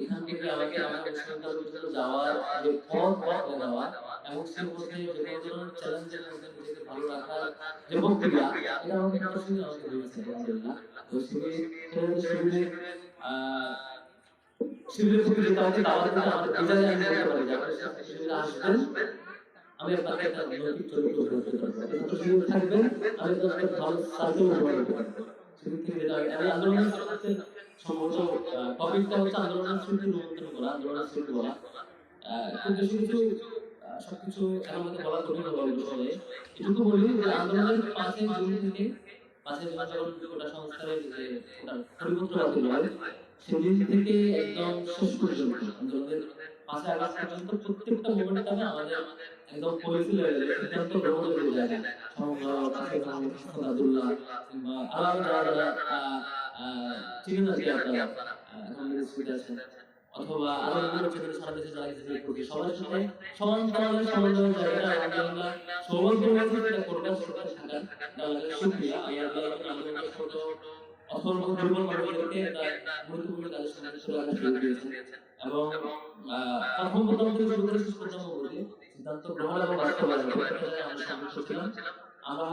এখান থেকে আমাকে আমার বিশ্ববিদ্যালয় পর্যন্ত যাওয়ার যে পথ পথ দেওয়া এবং সেই মধ্যে যে ধরনের চ্যালেঞ্জের নিজেকে ভালো রাখার যে প্রক্রিয়া, এটা আমাকে ছাত্র শিবির আমাকে দিয়েছে আলহামদুলিল্লাহ। তো শিবির শিবিরের আহ শিবিরের প্রতি যেটা উচিত আমাদের আমি করতে পারি আপনি শিবিরে আসবেন, আমি আপনাকে একটা নৈতিক চরিত্র দিতে পারব। ছাত্র শিবিরে থাকবেন, আমি আপনাকে ভালো সার্কেল দিতে পারব। শিবির থেকে আমি শুরুতে সম্ভবত টপিকটা হচ্ছে আন্দোলনের স্মৃতি রূপান্তর করা, আন্দোলনের স্মৃতি বলা। বেশি কিছু সবকিছু এখন আমাকে বলা কঠিন হবে বিষয়ে। এটুকু বলি যে আন্দোলনের পাঁচই জুন থেকে, পাঁচই জুন যখন কোটা সংস্কারের যে হতে হয় সেদিন থেকে একদম শেষ পর্যন্ত, আন্দোলনের পাঁচই আগস্ট পর্যন্ত প্রত্যেকটা মোমেন্টামে আমাদের একদম লেভেলে সিদ্ধান্ত গ্রহণের যে জায়গা সমগ্র কাছে আব্দুল্লাহ কিংবা আরও যারা আর কি আপনারা? এখন মিনিস্ট্রিতে আছেন। অথবা আরও বিভিন্ন ক্ষেত্রে সারা দেশে যারা কিছু করছে, সবার সাথে সমান সমন্বয়ের জায়গাটা আলহামদুলিল্লাহ সৌভাগ্য হয়েছে সেটা সেটা থাকার শুক্রিয়া। আল্লাহ আল্লাহ আন্দোলনের ছোট করে আমরা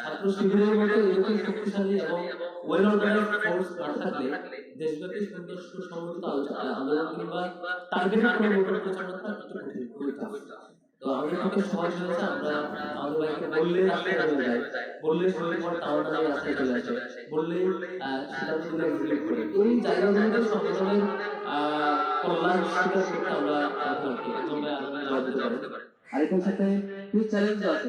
ছাত্র শিবিরের মতো এরকম শক্তিশালী এবং ওয়েল অর্গানাইজড ফোর্স না থাকলে দেশব্যাপী সুন্দর সুসংগঠিত আন্দোলন কিংবা টার্গেটেড মোটর প্রচারণা একটু কঠিন তো আমাদের পক্ষে সহজ হয়েছে আমরা আমাদের ভাইকে বললে রাস্তায় নেমে যাই বললে শরীর পর টাওয়ার নিয়ে রাস্তায় চলে আসে, বললে তুলে এক্সিকিউট করে। এই জায়গাগুলোতে সংগঠনের কল্যাণ স্বীকার করতে আমরা আগ্রহী একদম ভাই জবাব দিতে পারি। আর এটার সাথে কিছু চ্যালেঞ্জ আছে।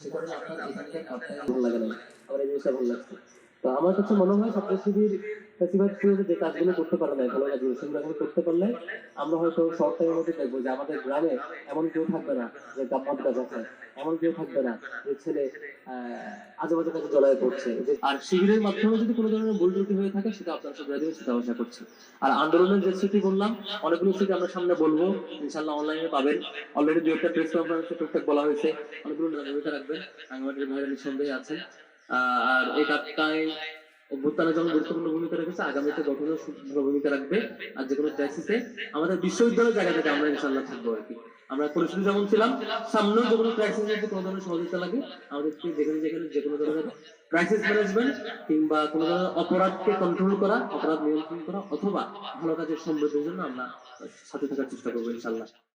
ভালো লাগে না। আমার এই জিনিসটা ভালো লাগছে। তো আমার কাছে মনে হয় ছাত্র শিবির ফেস্টিভ্যাল শুরুতে যে কাজগুলো করতে পারে না ভালো কাজগুলো সেগুলো করতে পারলে আমরা হয়তো শর্ট টাইমের মধ্যে দেখব যে আমাদের গ্রামে এমন কেউ থাকবে না যে গাম্মত গাছ আছে এমন কেউ থাকবে না যে ছেলে আজেবাজে কাছে জড়ায় পড়ছে আর শিবিরের মাধ্যমে যদি কোনো ধরনের ভুল ত্রুটি হয়ে থাকে সেটা আপনার সব দেবেন সেটা আশা করছি। আর আন্দোলনের যে স্মৃতি বললাম অনেকগুলো স্মৃতি আমরা সামনে বলব ইনশাল্লাহ অনলাইনে পাবেন। অলরেডি দু একটা প্রেস কনফারেন্সে টুকটাক বলা হয়েছে অনেকগুলো রাখবেন। আমাদের ভাইয়ের নিঃসন্দেহে আহ, আর এই কাজটায় অভ্যুত্থানে যেমন গুরুত্বপূর্ণ ভূমিকা রেখেছে। আগামীতে সুন্দর ভূমিকা রাখবে আর যে কোনো ক্রাইসিসে আমাদের বিশ্ববিদ্যালয়ের জায়গা থেকে আমরা ইনশাল্লাহ থাকব আর কি। আমরা পরিস্থিতি যেমন ছিলাম, সামনেও যে কোনো ক্রাইসিসে যদি কোনো ধরনের সহযোগিতা লাগে আমাদেরকে যেখানে যেখানে যে কোনো ধরনের ক্রাইসিস ম্যানেজমেন্ট কিংবা কোনো ধরনের অপরাধকে কন্ট্রোল করা, অপরাধ নিয়ন্ত্রণ করা অথবা ভালো কাজের সমৃদ্ধির জন্য আমরা সাথে থাকার চেষ্টা করব ইনশাল্লাহ